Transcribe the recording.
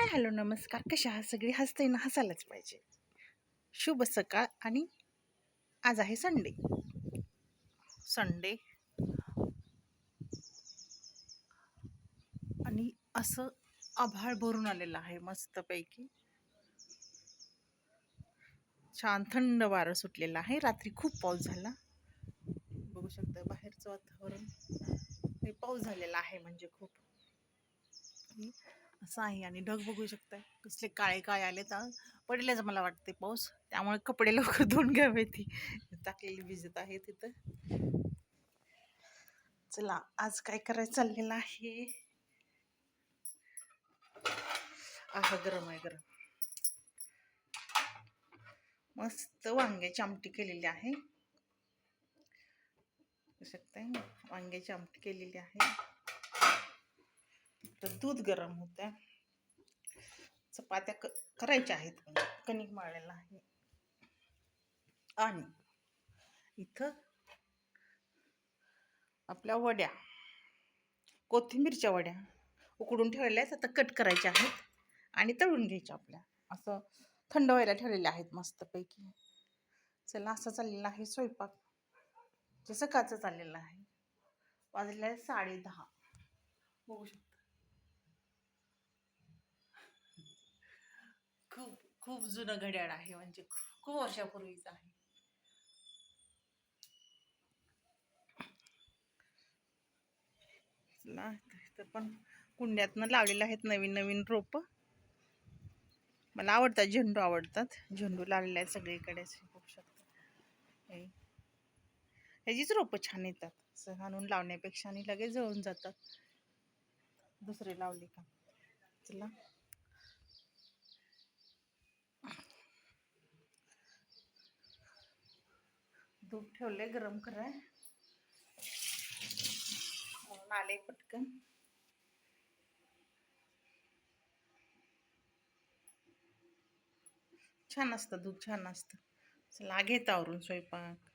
Hi hello नमस्कार. कशा आहात? सगळी हसते ना हसायलाच पाहिजे. शुभ सकाळ आणि आज आहे संडे. संडे. आणि असं आभाळ भरून आलेलं आहे मस्तपैकी. छान थंड वारं सुटलेलं आहे. रात्री खूप पाऊस झाला. बघू शकता बाहेरचं वातावरण. हे पाऊस झालेला आहे म्हणजे खूप. असं आहे आणि ढग बघू शकताय. कसले काळे काळे आले तर पडलेच मला वाटते पाऊस. त्यामुळे कपडे लवकर धुवून घ्यावे ती. टाकलेली भिजत आहे तिथं. चला आज काय करायचं चाललेलं आहे? आहा गरम आहे गरम. मस्त वांग्याची आमटी केलेली आहे. बघू शकताय? वांग्याची आमटी केलेली आहे. तर दूध गरम होतं चपात्या क करायच्या आहेत. कणिक मळलेला आहे. आणि इथं आपल्या वड्या कोथिंबीरच्या वड्या उकडून ठेवलेल्या आहेत. आता कट करायच्या आहेत आणि तळून घ्यायच्या आपल्या. असं थंड व्हायला ठेवलेल्या आहेत मस्तपैकी. चला असं चाललेलं आहे स्वयंपाक. जे सकाळचं चाललेलं आहे. वाजलेलं आहे साडे दहा. बघू शकतो. खूप जुनं घड्याळ आहे म्हणजे खूप वर्षापूर्वीच आहे. तर पण कुंड्यातनं लावलेले आहेत नवीन नवीन रोप. मला आवडतात झेंडू आवडतात. झेंडू लावलेले आहेत सगळीकडेच बघू ह्याचीच रोपं छान येतात. आणून लावण्यापेक्षा आणि लगेच जळून जातात. दुसरे लावले का? चला. दूध ठेवले गरम कराय. म्हणून आले पटकन. छान असतं दूध, छान असतं. चला घेत आवरून स्वयंपाक.